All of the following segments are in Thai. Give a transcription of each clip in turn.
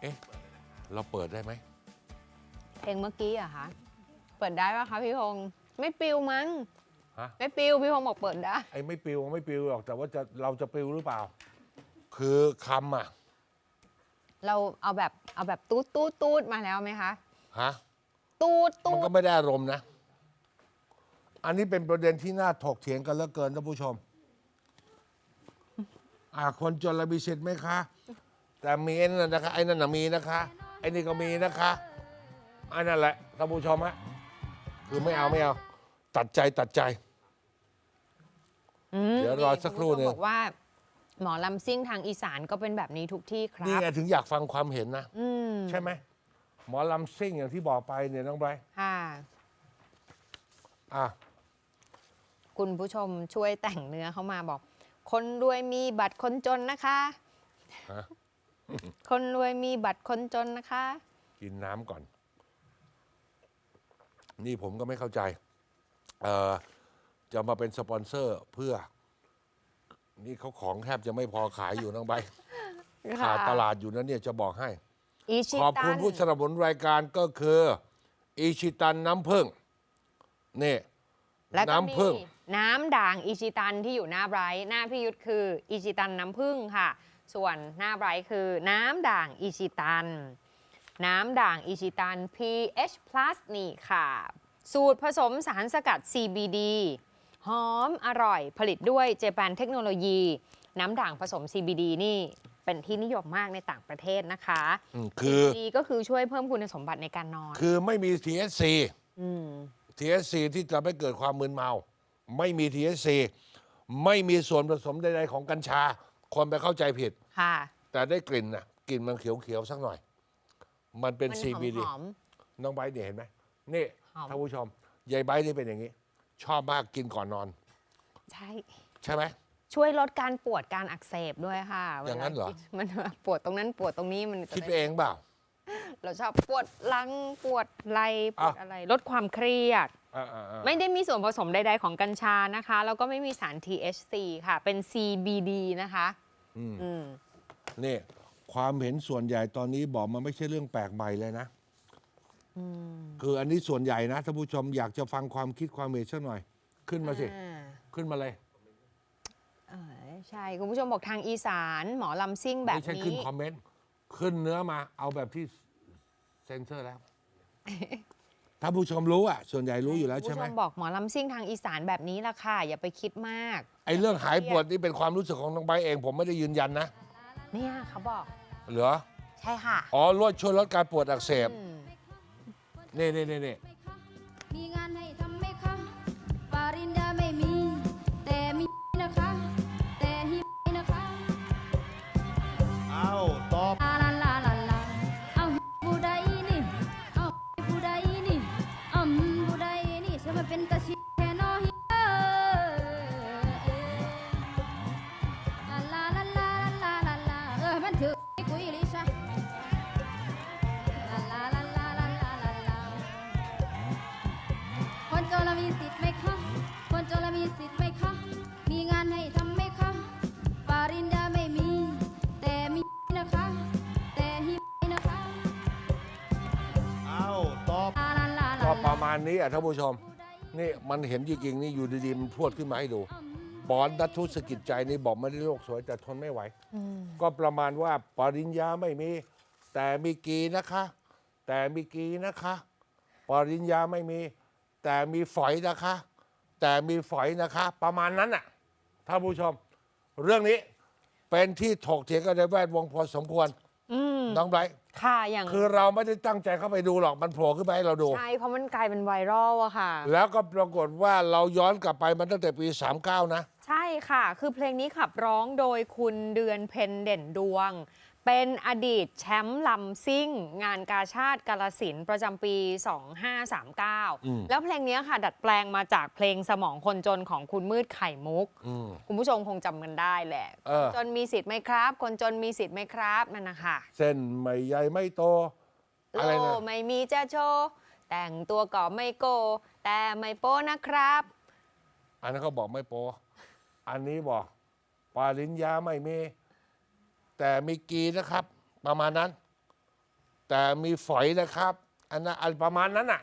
เอ๊ะ เราเปิดได้ไหม เพลงเมื่อกี้อะคะเปิดได้ปะคะพี่พงษ์ไม่ปิวมั้งฮะ ไม่ปิวพี่พงษ์บอกเปิดได้ ไอ้ไม่ปิวไม่ปิวหรอกแต่ว่าจะเราจะปิวหรือเปล่า คือคำอะเราเอาแบบเอาแบบตูดตูดตูดมาแล้วไหมคะฮะ ตูดตูมันดก็ไม่ได้อารมณ์นะ อันนี้เป็นประเด็นที่น่าถกเถียงกันเหลือเกินท่านผู้ชม อ่าคนจนระมีสิทธิ์ไหมคะ แต่มีไอ้นั่นนะคะไอ้นั่นน่ะมีนะคะไอ้นี่ก็มีนะคะไอ้นั่นแหละท่านผู้ชมฮะคือไม่เอาไม่เอา ตัดใจตัดใจ อืมเดี๋ยวรอสักครู่หนึ่งณผู้ชมบอกว่า หมอลำซิ่งทางอีสานก็เป็นแบบนี้ทุกที่ครันี่บไงถึงอยากฟังความเห็นนะ อืมใช่ไหมหมอลำซิ่งอย่างที่บอกไปเนี่ยน้องไบรท์ค่ะ อะ คุณผู้ชมช่วยแต่งเนื้อเข้ามาบอก คนรวยมีบัตรคนจนนะคะ ฮะ คนรวยมีบัตรคนจนนะคะ กินน้ำก่อน นี่ผมก็ไม่เข้าใจ เอ่อ จะมาเป็นสปอนเซอร์เพื่อ นี่เขาของแทบจะไม่พอขายอยู่น้องใบร์ทขาดตลาดอยู่นะเนี่ยจะบอกให้ อิชิขอบคุณตันผู้สนับสนุนรายการก็คืออิชิตันน้ำผึ้งนี่แล้วก็มีน้ำผึ้ง น้ำด่างอิชิตันที่อยู่หน้าไบรท์หน้าพี่ยุทธคืออิชิตันน้ำผึ้งค่ะ ส่วนหน้าไบรท์คือน้ำด่างอิชิตัน น้ำด่างอิชิตัน pH plus นี่ค่ะ สูตรผสมสารสกัด CBD หอมอร่อยผลิตด้วยเจแปนเทคโนโลยี น้ำด่างผสม CBD นี่เป็นที่นิยมมากในต่างประเทศนะคะ อืมคือ CBD ก็คือช่วยเพิ่มคุณสมบัติในการนอนคือไม่มี THC อืม THC ที่จะไม่เกิดความมึนเมา ไม่มี THC ไม่มีส่วนผสมใดๆของกัญชา คนไปเข้าใจผิด ค่ะแต่ได้กลิ่นนะกลิ่นมันเขียวๆสักหน่อย มันเป็น มัน CBD หอม น้องไบร์ทเนี่ยเห็นไหมนี่หอม ท่านผู้ชมยายไบร์ทนี่เป็นอย่างนี้ ชอบมากกินก่อนนอน ๆใช่ ใช่ไหม ช่วยลดการปวดการอักเสบด้วยค่ะอย่างนั้นเหรอ วลกิมันปวดตรงนั้นปวดตรงนี้มันจะคิดไปได้เองเปล่า เราชอบปวดหลังปวดไหล่ปวดอะอะไร ลดความเครียด อ่าๆๆไม่ได้มีส่วนผสมใด ๆ ของกัญชานะคะ แล้วก็ไม่มีสาร THC ค่ะ เป็น CBD นะคะ อืมอืม นี่ความเห็นส่วนใหญ่ตอนนี้บอกมันไม่ใช่เรื่องแปลกใหม่เลยนะ อืมคืออันนี้ส่วนใหญ่นะท่านผู้ชมอยากจะฟังความคิดความเห็นสักหน่อย ขึ้นมาสิ อ่า ขึ้นมาเลย เออใช่ คุณผู้ชมบอกทางอีสาน หมอลำซิ่งแบบไม่ใช่นี้ขึ้นคอมเมนต์ ขึ้นเนื้อมาเอาแบบที่ เซ็นเซอร์แล้ว ถ้าผู้ชมรู้อะ ส่วนใหญ่รู้อยู่แล้วคุณใช่ไหมผู้ชมบอกหมอลำซิ่งทางอีสานแบบนี้ละค่ะ อย่าไปคิดมากไอ้เรื่องหายปวดนี่เป็นความรู้สึกของน้องใบร์ทเอง ผมไม่ได้ยืนยันนะเนี่ยเขาบอก เหรอ ใช่ค่ะ อ๋อลดช่วยลดการปวดอักเสบ อืม นี่นี่นี่นี่ นจนเรามีสิทธิ์ไหมคะ คนจนเรามีสิทธิ์ไหมคะ มีงานให้ทำไหมคะปริญญาไม่มี แต่มีนะคะ แต่หินะคะเอาตอบลาลาลาลาก็ประมาณนี้อะท่านผู้ชม นี่มันเห็นจริงๆนี่อยู่ดีๆมันพรวดขึ้นมาให้ดูปอนนัทธุสกิจใจนี่บอกไม่ได้โลกสวยแต่ทนไม่ไหวอืมก็ประมาณว่าปริญญาไม่มี แต่มีกีนะคะ แต่มีกีนะคะ ปริญญาไม่มี แต่มีฝอยนะคะ แต่มีฝอยนะคะ ประมาณนั้นน่ะท่านผู้ชม เรื่องนี้เป็นที่ถกเถียงกันในแวดวงพอสมควรอืมน้องไบรท์ค่ะอย่างคือเราไม่ได้ตั้งใจเข้าไปดูหรอกมันโผล่ขึ้นมาให้เราดู ใช่เพราะมันกลายเป็นไวรัลอะค่ะ แล้วก็ปรากฏว่าเราย้อนกลับไปมันตั้งแต่ปี 39 นะ ใช่ค่ะ คือเพลงนี้ขับร้องโดยคุณเดือนเพ็ญเด่นดวง เป็นอดีตแชมป์ลำซิ่ง งานกาชาติกาลสินธุ์ประจำปีอืม2539 แล้วเพลงนี้ค่ะ ดัดแปลงมาจากเพลงสมองคนจนของคุณมืดไข่มุกอืมคุณผู้ชมคงจำกันได้แหละเออจนมีสิทธิ์ไหมครับ คนจนมีสิทธิ์ไหมครับนั่นนะคะเส้นไม่ใหญ่ไม่โตอะไรโลนะไม่มีจะโชว์แต่งตัวก็ไม่โก แต่ไม่โป้นะครับ อันนั้นเขาบอกไม่โปอันนี้บอกปริญญาไม่มี แต่มีกีนะครับ ประมาณนั้น แต่มีฝอยนะครับ อันนั้นอันประมาณนั้นน่ะ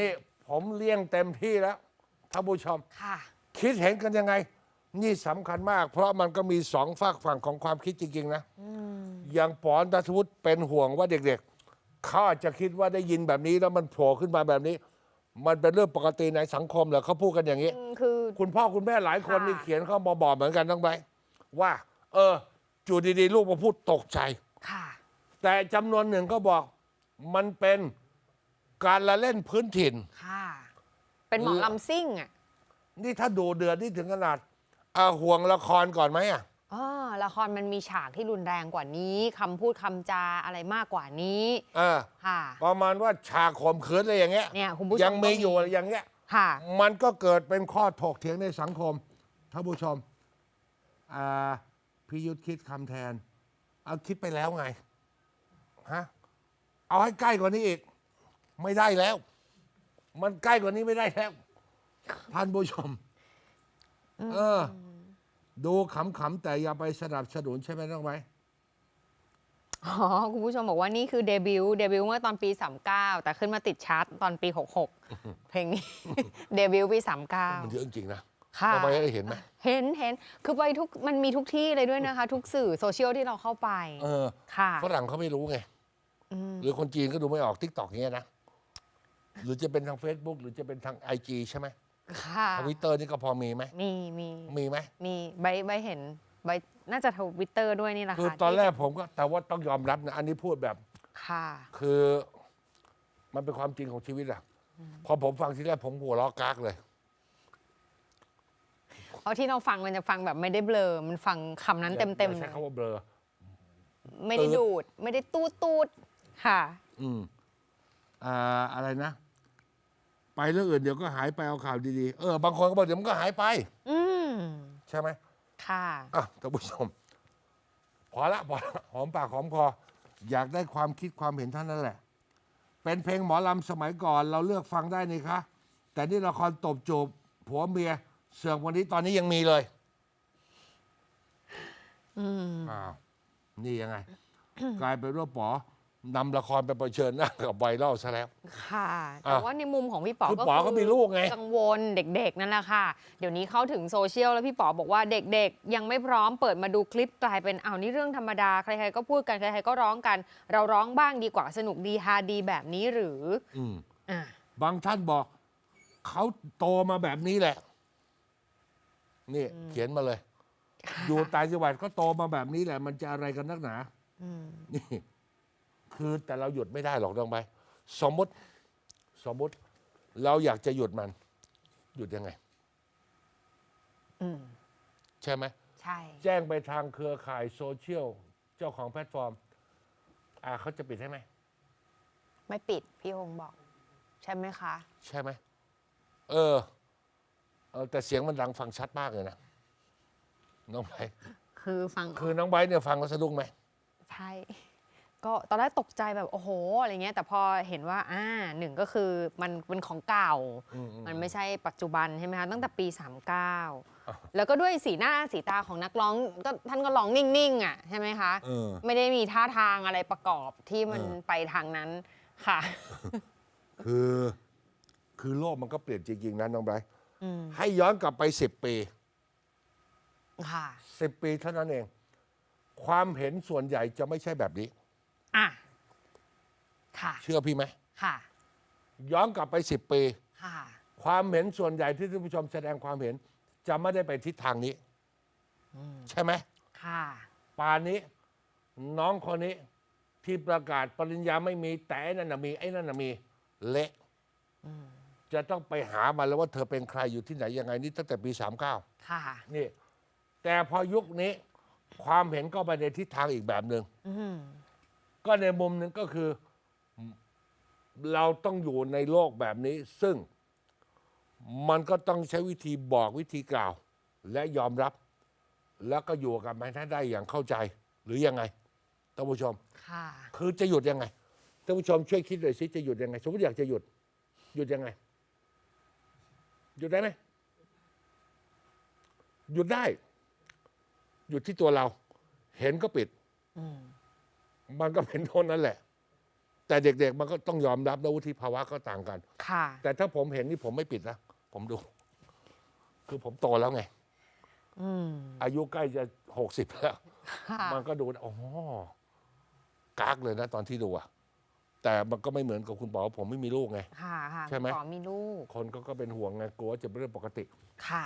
นี่ผมเลี่ยงเต็มที่แล้วท่านผู้ชม ค่ะ คิดเห็นกันยังไง นี่สำคัญมาก เพราะมันก็มีสองฝากฝั่งของความคิดจริง ๆ นะ อย่างปอนตัทวุฒิเป็นห่วงว่าเด็กๆ เขาอาจจะคิดว่าได้ยินแบบนี้แล้วมันโผล่ขึ้นมาแบบนี้ มันเป็นเรื่องปกติในสังคมเหรอเขาพูดกันอย่างนี้ คือ คุณพ่อคุณแม่หลายคนค่ะนี่เขียนเข้ามาบอกเหมือนกันทั้งใบว่า เออ จู่ดีๆ ลูกมาพูดตกใจ ค่ะ แต่จำนวนหนึ่งก็บอกมันเป็นการละเล่นพื้นถิ่น ค่ะ เป็นหมอลำซิ่งอะนี่ถ้าดูเดือดนี่ถึงขนาดอาห่วงละครก่อนไหมอะอ๋อละครมันมีฉากที่รุนแรงกว่านี้คำพูดคำจาอะไรมากกว่านี้ เออค่ะ ประมาณว่าฉากข่มขืนอะไรอย่างเงี้ยเนี่ยคุณผู้ชมยังมีก็มีอยู่อย่างเงี้ยค่ะ มันก็เกิดเป็นข้อถกเถียงในสังคมท่านผู้ชมอ่า พิยุทธคิดคำแทน เอาคิดไปแล้วไงฮะเอาให้ใกล้กว่านี้อีก ไม่ได้แล้ว มันใกล้กว่านี้ไม่ได้แล้วท่านผู้ชม เออ ดูขำๆแต่อย่าไปสนับสนุนใช่ไหมน้องไว้อ๋อ คุณผู้ชมบอกว่านี่คือเดบิวต์เดบิวต์เมื่อตอนปี 39 แต่ขึ้นมาติดชาร์ตตอนปี 66 เพลงนี้ เดบิวต์ปีมันเยอะจริงๆนะ39 ค่ะน้องไว้ได้เห็นไหมเห็นเห็นคือไปทุกมันมีทุกที่เลยด้วยนะคะ ทุกสื่อโซเชียลที่เราเข้าไปเออค่ะฝรั่งเขาไม่รู้ไงหรือคนจีนก็ดูไม่ออกทิกตอกเงี้ยนะหรือจะเป็นทาง Facebook หรือจะเป็นทางไอจใช่ไหมค่ะทวิตเตอร์นี่ก็พอมีไหมมีมีมีไหมมีใบใบเห็นใบน่าจะทวิตเตอร์ด้วยนี่แหละคือค่ะตอนแรกที่ผมก็แต่ว่าต้องยอมรับนะอันนี้พูดแบบ ค่ะคือมันเป็นความจริงของชีวิตอะพอผมฟังทีแรกผมหัวเราะกากเลย เพราะที่เราฟังมันจะฟังแบบไม่ได้เบลอ มันฟังคำนั้นเต็มเต็มอย่าใช้คำว่าเบลอ ไม่ได้ตืดดูด ไม่ได้ตูดตูดค่ะ อืมอ่าอะไรนะ ไปเรื่องอื่นเดี๋ยวก็หายไปเอาข่าวดีๆ เออ บางคนก็บอกเดี๋ยวมันก็หายไป อืมใช่ไหมค่ะอะท่านผู้ชม พอละพอละหอมปากหอมคอ อยากได้ความคิดความเห็นท่านนั่นแหละ เป็นเพลงหมอลำสมัยก่อน เราเลือกฟังได้นี่คะ แต่นี่ละครตบจูบผัวเมีย เสื่อมวันนี้ตอนนี้ยังมีเลยอืมอ้าวนี่ยังไง กลายเป็นว่าป๋อนำละครไปเผชิญหน้ากับไวรัลซะแล้ว ค่ะ แต่อะว่าในมุมของพี่ป๋อคือก็ป๋อก็มีลูกไง กังวลเด็กๆ นั่นแหละค่ะ เดี๋ยวนี้เข้าถึงโซเชียลแล้วพี่ป๋อบอกว่าเด็กๆ ยังไม่พร้อมเปิดมาดูคลิปกลายเป็นเอาวนี่เรื่องธรรมดา ใครๆ ก็พูดกัน ใครๆ ก็ร้องกัน เราร้องบ้างดีกว่าสนุกดีฮาดีแบบนี้หรือ อืมอะบางท่านบอก เขาโตมาแบบนี้แหละ นี่ เขียนมาเลย อยู่ต่างจังหวัดก็โตมาแบบนี้แหละ มันจะอะไรกันนักหนาอืมนี่ คือแต่เราหยุดไม่ได้หรอกน้องใบสมมติ สมมติ เราอยากจะหยุดมัน หยุดยังไงอืมใช่ไหมใช่ แจ้งไปทางเครือข่ายโซเชียล เจ้าของแพลตฟอร์ม อ่าเขาจะปิดให้ไหมไม่ปิดพี่ฮงบอก ใช่ไหมคะ ใช่ไหมเออ เออแต่เสียงมันดังฟังชัดมากเลยนะน้องไบร์ทคือฟังคือน้องไบร์ทเนี่ยฟังแล้วสะดุ้งไหมใช่ ก็ตอนแรกตกใจแบบโอ้โหอะไรเงี้ย แต่พอเห็นว่าอ่าหนึ่งก็คือมันเป็นของเก่า อืมอืม มันไม่ใช่ปัจจุบันใช่ไหมคะตั้งแต่ปี39 แล้วก็ด้วยสีหน้าสีตาของนักร้องก็ท่านก็ร้องนิ่งๆอะใช่ไหมคะ เออ ไม่ได้มีท่าทางอะไรประกอบที่มันเออ ไปทางนั้นค่ะ คือ คือโลกมันก็เปลี่ยนจริงๆนะน้องไบร์ทอืม ให้ย้อนกลับไปสิบปีค่ะสิบปีเท่านั้นเอง ความเห็นส่วนใหญ่จะไม่ใช่แบบนี้อะค่ะเชื่อพี่ไหมค่ะ ย้อนกลับไปสิบปีค่ะความเห็นส่วนใหญ่ที่ท่านผู้ชมแสดงความเห็น จะไม่ได้ไปทิศทางนี้ใช่ไหมค่ะป่านนี้ น้องคนนี้ที่ประกาศปริญญาไม่มีแต่ไอ้นั่นน่ะมี ไอ้นั่นน่ะมี เละ จะต้องไปหามาแล้วว่าเธอเป็นใครอยู่ที่ไหนยังไงนี่ตั้งแต่ปีสามเก้าค่ะนี่ แต่พอยุคนี้ความเห็นก็ไปในทิศทางอีกแบบหนึ่งอืมก็ในมุมหนึ่งก็คือ เราต้องอยู่ในโลกแบบนี้ ซึ่งมันก็ต้องใช้วิธีบอกวิธีกล่าว และยอมรับ แล้วก็อยู่กับมันให้ได้อย่างเข้าใจ หรือยังไงท่านผู้ชม ค่ะ คือจะหยุดยังไงท่านผู้ชมช่วยคิดหน่อยสิจะหยุดยังไง สมมติอยากจะหยุด หยุดยังไง หยุดได้ไหมหยุดได้ หยุดที่ตัวเรา เห็นก็ปิดอืมมันก็เป็นเท่านั้นแหละ แต่เด็กๆ มันก็ต้องยอมรับนะวุฒิภาวะก็ต่างกัน ค่ะ แต่ถ้าผมเห็นนี่ผมไม่ปิดนะผมดู คือผมโตแล้วไงอืมอายุใกล้จะหกสิบแล้ว ค่ะ มันก็ดู อ๋อกากเลยนะตอนที่ดูอะ แต่มันก็ไม่เหมือนกับคุณบอกว่าผมไม่มีลูกไงค่ะค่ะใช่ไหมขอมีลูกคนก็ก็เป็นห่วงไงกลัวว่าจะเป็นเรื่องปกติ ค่ะ